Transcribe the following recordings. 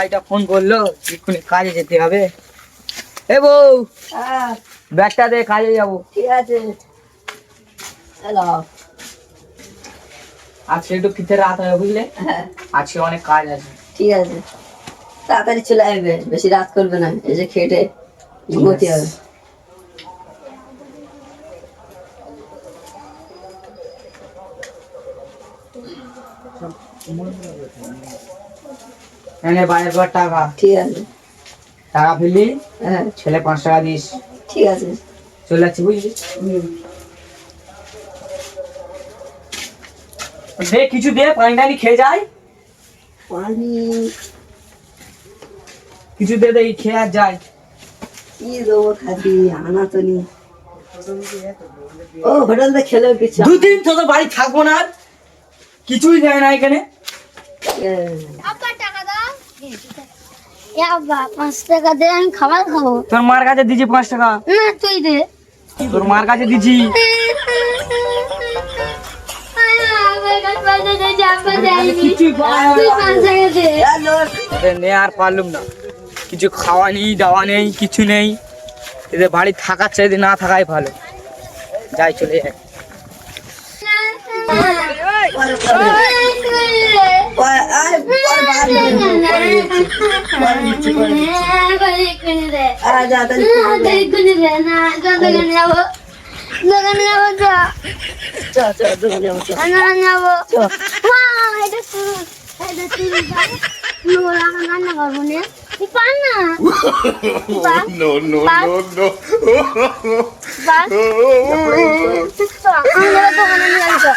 ভাইটা ফোন করল এক্ষুনি কাজে যেতে হবে। এ বউ হ্যাঁ। ব্যাগটা দে কাজে যাব। ঠিক আছে। হ্যালো। আজকে একটু ফিতে রাত হবে বুঝলে? হ্যাঁ। আজকে অনেক কাজ আছে। ঠিক আছে। তাড়াতাড়ি চলে আসবে বেশি রাত করবে না। এসে খেটে ঘুমোতে হবে। এনে বাইরের পর টাকা ঠিক আছে। টাকা ফেললি হ্যাঁ। ছেলে পাঁচ টাকা দিস। ঠিক আছে। চলে যাচ্ছি বুঝলি? দে কিছু দে পানি টানি খেয়ে যায় পানি। কিছু দে দে খেয়ে আর যায় কি দেবো খাবি আনা তো নি ও হোটেলতে খেলেও কিছু দুদিন তো তোর বাড়ি থাকব না আর। কিছুই দেয় না এখানে আব্বা টাকা দাও এ আব্বা পাঁচ টাকা দে আমি খাবার খাব তোর মার কাছে দিছি পাঁচ টাকা না তুই দে তোর মার কাছে দিছি নে আর পারলুম না কিছু খাওয়া নেই দাওয়া নেই কিছু নেই এদের বাড়ি থাকার চাইতে না থাকাই ভালো যাই চলে যাই দোকানে যাব রান্না করব না। পার না। পার। পার। পার। তো, আমরা দোকানে যাব।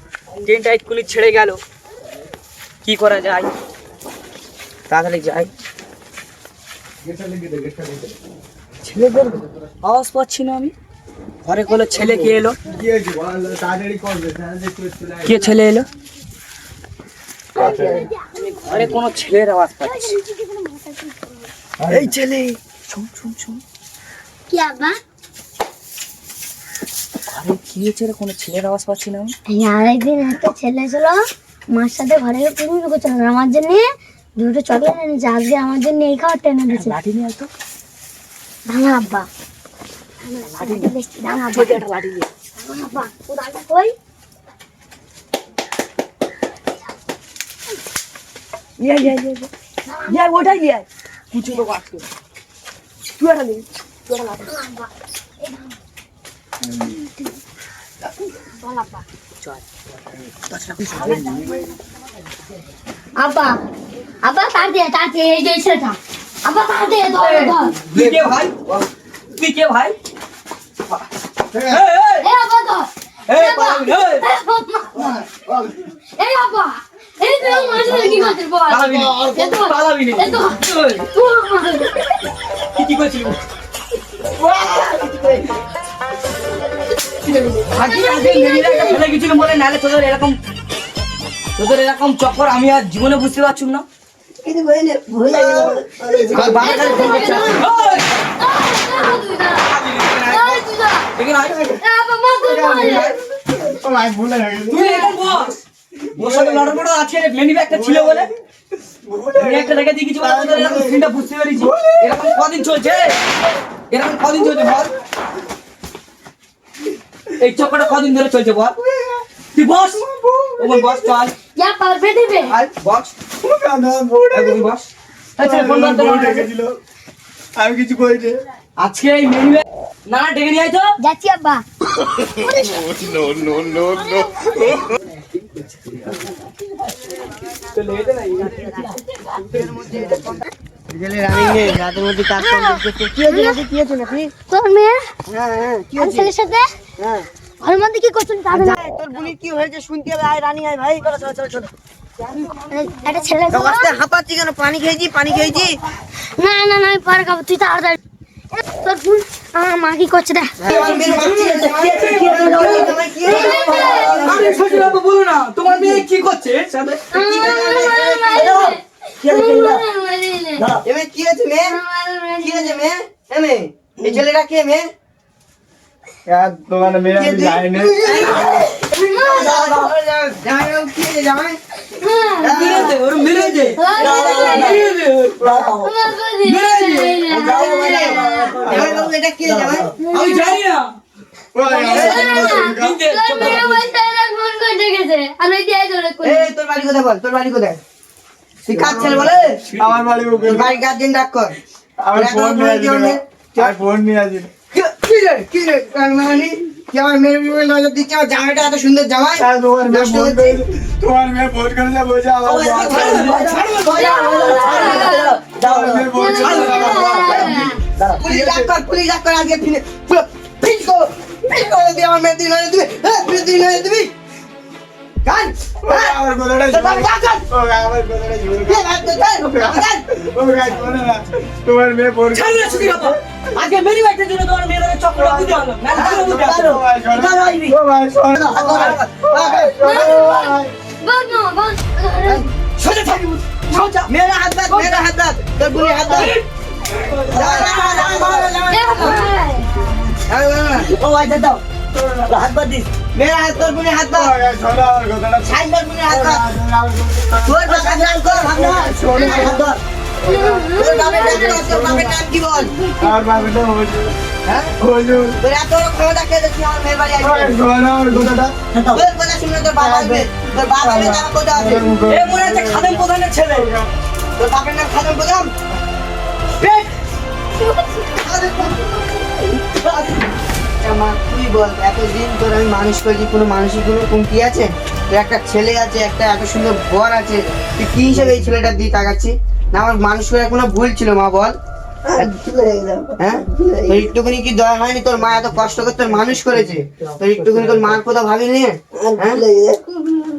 ট্রেনটা এক্ষুনি ছেড়ে গেল। কি করা যায়? তাড়াতাড়ি যাই। ছেলেদের আওয়াজ পাচ্ছি না আমি। ঘরে কোনো ছেলে কে এলো? কি ছেলে এলো? ঘরে কোনো ছেলের আওয়াজ পাচ্ছি এই ছেলে। শুন শুন শুন কি আব্বা ঘরে কি হয়েছে রে? কোনো ছেলের আওয়াজ পাচ্ছি না আমি। এই আরেকদিন একটা ছেলে ছিল মার সাথে ঘরে পিকনিক করছিল আমার জন্য দুটো চকলেট এনেছে আজকে আমার জন্য এই খাবারটা এনে দিয়েছে। লাঠি নিয়ে তো। দাঁড়া আব্বা। আব্বা। একটা লাঠি নিয়ে আব্বা ও দাঁড়া কই ইয়ে ইয়ে ইয়ে ইয়ে। ইয়ে ওটাই কিছু তো বাকি তুই একটা তুই একটা লাঠি দাঁড়া আব্বা আব্বা তার দিয়ে তার দিয়ে এই যে ছেলেটা। আব্বা তার দিয়ে ধর ধর। তুই কে ভাই? তুই কে ভাই? এই, আব্বা ধর। এই, পালাবি এই। আব্বা এই তো মাছ কি মাছের বল। পালাবি না, তো পালাবি না। তুই কি কি করছিলি? তোদের এরকম তোদের এরকম চক্কর আমি আর জীবনে বুঝতে পারছুম না। ছিল বলে। একটা রেখে দিয়ে কিছু বুঝতে পেরেছি। এরকম কদিন চলছে? এরকম কদিন চলছে বল? এই চক্করটা কদিন ধরে চলছে বল তুই বস ওমন বস চল যা পারবে দেবে আয় বস বস আচ্ছা ফোন বন্ধ কর। আমি কিছু আজকে এই মেনি না না ডেকে নিয়ে তো যাচ্ছি আব্বা তোর মেয়ে ছেলের সাথে ঘরের মধ্যে কি করছেন না তোর বুড়ি কি হয়েছে শুনতে হবে আয় রানী আয় ভাই চলো চলো চলো চলো একটা ছেলে। হাঁপাচ্ছি কেন পানি খেয়েছি পানি খেয়েছি না না না আমি পরে খাব তুই তাড়াতাড়ি তোর ফুল আমার মা কি করছে দেখ বলো না তোমার মেয়ে কি করছে এমে কি হয়েছে মেয়ে কি হয়েছে মেয়ে এই ছেলেটা কে মেয়ে তোমার মেয়ে আমি না আমি জানি না তোর বাড়ি কোথায় বল তোর বাড়ি কোথায় তুই কাজ ছেলে বলে আমার বাড়ি বাড়ি গার্জেন ডাক কর আমার ফোন নিয়ে আসি আর ফোন নিয়ে রে কি রে কানমানি কি আমার মেয়ের বিপরীতে নজর দিচ্ছে আমার জামাইটা এত সুন্দর জামাই। মেয়ে নষ্ট হচ্ছে। তোমার মেয়ে পুলিশ পুলিশ আজকে ফিরে ফিট কর দিয়ে আমার মেয়ের দিবি হ্যাঁ দিবি গান আমার আমার তোমার মেয়ে আগে মেরি বাইটের জন্য তোমার মেয়ের চক্র ধর, হাত সোজা সোজা। মেয়েরা হাত দাঁত মেয়েরা হাত দাঁত তোর বুড়ি হাত দাঁত। ও আচ্ছা দাও হাত বাদ দিস। মেয়েরা হাত তোর বুড়ি হাত কথাটা সাইড তোর বুড়ি হাত তোর হাত দাও। তুই বল এতদিন তোর আমি মানুষ করেছি কোনো মানুষের কোনো কমতি আছে তোর একটা ছেলে আছে, একটা এত সুন্দর বর আছে। তুই কি হিসেবে এই ছেলেটা দিয়ে তাকাচ্ছি না আমার মানুষ করে কোনো ভুল ছিল মা বল? হ্যাঁ? তোর একটুখানি কি দয়া হয়নি? তোর মা এত কষ্ট করে তোর মানুষ করেছে। তোর একটুখানি তোর মার কথা ভাবিনি হ্যাঁ?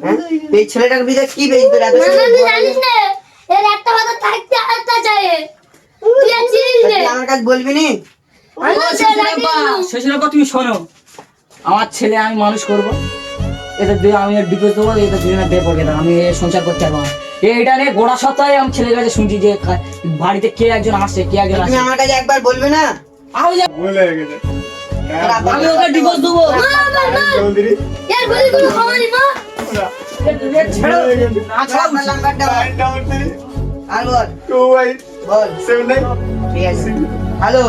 হ্যাঁ? এই ছেলেটার বিদে কি বেশ তোর এত? এর একটা কথা থাকতে তা আমার কাছে বলবি নি? তুমি শোনো। আমার ছেলে আমি মানুষ করব। এটা দিয়ে আমি ডিভোর্স দেবো এটা দুজনে বিয়ে দেবো আমি সংসার করতে পারব না। এটা নিয়ে গোড়া সপ্তাহে আমি ছেলের কাছে শুনছি যে বাড়িতে কে একজন আসে কে একজন আসছে আমার কাছে একবার বলবে না? আমি যা- ভুলে গেছে। আমি ওকে ডিভোর্স দেবো। চৌধুরী এর বলি কোনো খবর নেই, মা। ছেড়ো। না ছাড়া বল। ডাবল থ্রি আর বল। টু এইট বল। Seven nine. ঠিক আছে। হ্যালো।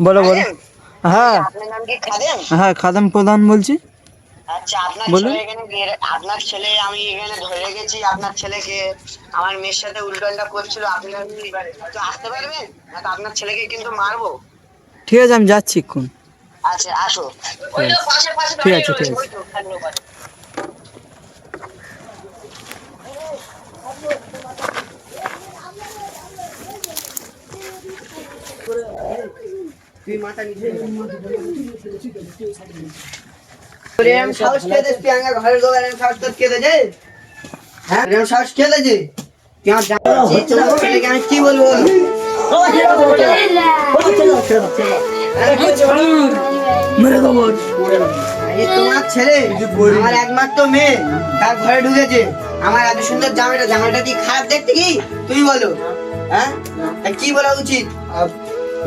বলো বলো। হ্যাঁ। হ্যাঁ খাদাম প্রধান বলছি। আচ্ছা আপনার ছেলে এখানে গিয়ে- আপনার ছেলে আমি এখানে ধরে রেখেছি আপনার ছেলেকে আমার মেয়ের সাথে উল্টোপাল্টা করছিল আপনি একটু আসতে পারবেন? না তো আপনার ছেলেকে কিন্তু মারবো। ঠিক আছে আমি যাচ্ছি এক্ষুন আচ্ছা আসো। ওই তো পাশে পাশে ঠিক আছে, ঠিক আছে। তো। তুই মাথা নিচে এরম সাহস কে দেশ তুই আমার ঘরের এরম সাহস কে দেছে হ্যাঁ এরম সাহস কে দেছে তুই বলব? তোমার ছেলে আমার একমাত্র মেয়ে তার ঘরে ঢুকেছে। আমার এত সুন্দর জামাটা জামাটা কি খারাপ দেখতে কি? তুমি বলো। হ্যাঁ? তা কি বলা উচিত?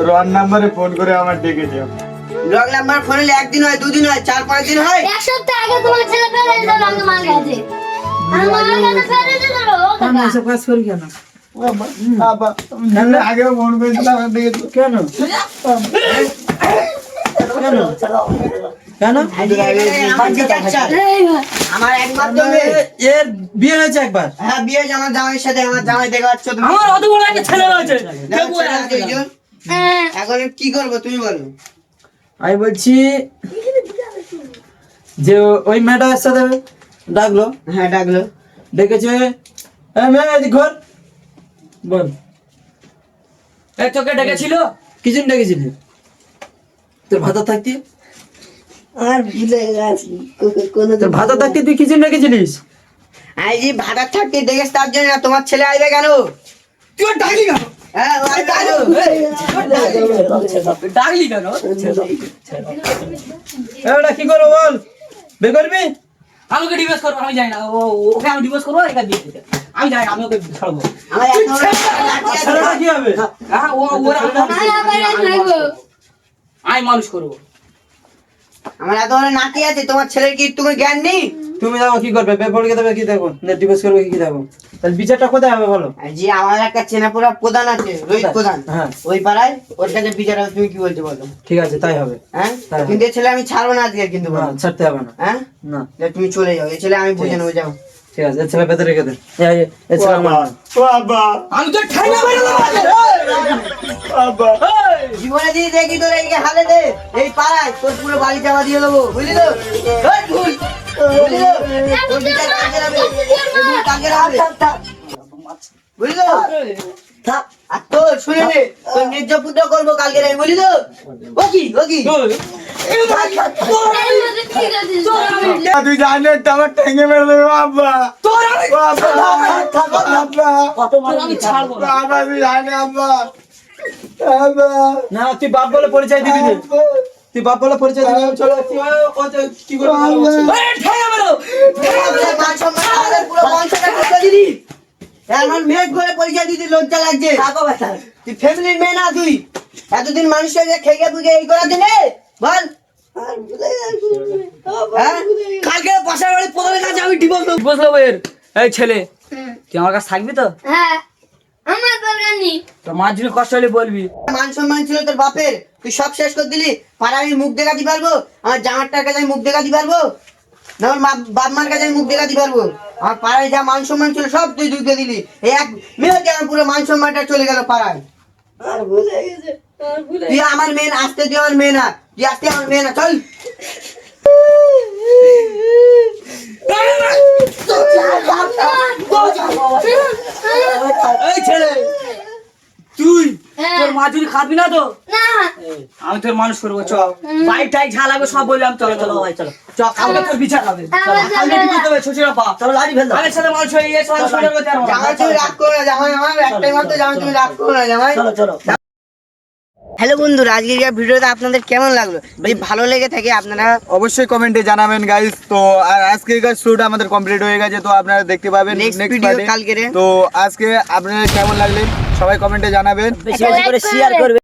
রন নাম্বারে ফোন করে আমার ডেকেছে। রং নাম্বার ফোন হলে একদিন হয় দুদিন হয় চার পাঁচ দিন হয়। এক সপ্তাহ আগে তোমার ছেলে ফেলে দিল আমাকে মার কাছে। আমার কাছে ফেলে দিল ও কাকা। এসব কাজ করি কেন? ফোন করেছিলাম আমার একমাত্র এর বিয়ে হয়েছে একবার? হ্যাঁ বিয়ে হয়েছে আমার জামাইয়ের সাথে আমার জামাই দেখা যাচ্ছে। আমার অত বড় একটা ছেলে আছে কেউ বলে ছেলে আছে একজন। হ্যাঁ। এখন কি করব তুমি বলো। আমি বলছি যে ওই মেয়েটার সাথে ডাকলো। হ্যাঁ ডাকলো। ডেকেছে এই মেয়ে এদিক ঘর। বল। এই তোকে ডেকেছিল? কিছু ডেকেছিলি? তোর ভাতা থাকতি? আর ভুলে গেছি। তোর ভাতা থাকতে তুই কি জন্য রেখেছিলিস আই যে ভাড়া থাকতে দেখেছ তার জন্য তোমার ছেলে আইবে কেন? তুই ডাকলি কেন? কি করব বল বে আমাকে করব আমি জানি না ওকে আমি ডিভোর্স করব এটা দিয়ে। আমি জানি আমি ওকে ছাড়বো আমি মানুষ করব আমার এত বড় নাতি আছে তোমার ছেলের কি তুমি জ্ঞান নেই? তুমি যাব কি করবে দেবে কি দেখো? ডিভোর্স করবে কি দেখো? তাহলে বিচারটা কোথায় হবে বলো? যে আমার একটা চেনাপুরা প্রধান আছে রোহিত প্রধান হ্যাঁ। ওই পাড়ায় ওর কাছে বিচার হবে, তুমি কি বলছো বলো? ঠিক আছে তাই হবে। হ্যাঁ। কিন্তু ছেলে আমি ছাড়বো না আজকে কিন্তু। ছাড়তে হবে না। হ্যাঁ? না। তুমি চলে যাও এই ছেলে আমি বুঝে নেব যাও। ঠিক আছে ছেলে পেতে রেখে দে। এ, এ, এ ছেলে আমার বাবা আমি তো বাবা। জীবনে দিয়ে দেখি তোর এই হালে দে এই পাড়ায় তোর পুরো বাড়ি যাওয়া দিয়ে দেবো বুঝলি তো বুঝলি তো? তোর বিচার কালকে হবে। তোর বিচার বুঝলি তো? আর তোর শুনে নে তোর নির্যাপুত্র করব কালকে আমি বুঝলি তো ও কি ও কি তুই জানে আমার ঠেঙে মেরে দেবে বাবা তোর আমি ছাড়বো বাবা তুই জানে আব্বা বাবা না তুই বাপ বলে পরিচয় দিবি না। তুই বাপ বলে পরিচয় দিবি চলে কি করবি? এই, ঠেঙ্গা মেরো সম্মান আমাদের পুরো বংশটা কেটে দিলি এখন মেয়ে করে পরিচয় দিতে লজ্জা লাগছে। তুই ফ্যামিলির মেয়ে না তুই। এতদিন মানুষের খেয়ে এই করা দিনে বল। হ্যাঁ? কালকে পাশের বাড়ি কাছে আমি ডিভোর্স ডিভোর্স এই ছেলে তুই আমার কাছে থাকবি তো? হ্যাঁ। আমার দরকার নেই তোর মার কষ্ট হলে বলবি। মান সম্মান ছিল তোর বাপের। তুই সব শেষ করে দিলি। পাড়া আমি মুখ দেখাতে পারব। আমার জামারটার কাছে আমি মুখ দেখাতে পারব। না আমার মা- বাপ মার কাছে আমি মুখ দেখাতে পারব। আমার পাড়ায় যা মান সম্মান ছিল সব তুই ঢুকে দিলি। এই এক মেয়েতে আমার পুরো মান সম্মানটা চলে গেল পাড়ায়। তুই আমার মেয়ে আসতে তুই আমার মেয়ে না। তুই আসতে আমার মেয়ে না চল। তুই হ্যাঁ। তোর মা খাবি না তো? আমি তোর মানুষ করব চ। বাইক টাইক ঝালাবে সব বললাম চলো চলো ভাই চলো। চ কালকে তোর বিচার হবে কালকে কি করতে হবে ছোটিরা পা চলো লাড়ি ফেল আরে ছেলে মানুষ হয়ে গেছে মানুষ হয়ে জামাই তুমি রাগ করো না। জামাই আমার একটাই মাত্র জামাই তুমি রাগ করো না জামাই। হ্যালো বন্ধুরা আজকের ভিডিওটা আপনাদের কেমন লাগল? যদি ভালো লেগে থাকে আপনারা অবশ্যই কমেন্টে জানাবেন গাইস তো আর আজকের শুট আমাদের কমপ্লিট হয়ে গেছে তো আপনারা দেখতে পাবেন নেক্সট ভিডিও কালকে তো আজকে আপনাদের কেমন লাগলেন সবাই কমেন্টে জানাবেন। বেশি বেশি করে শেয়ার করবে।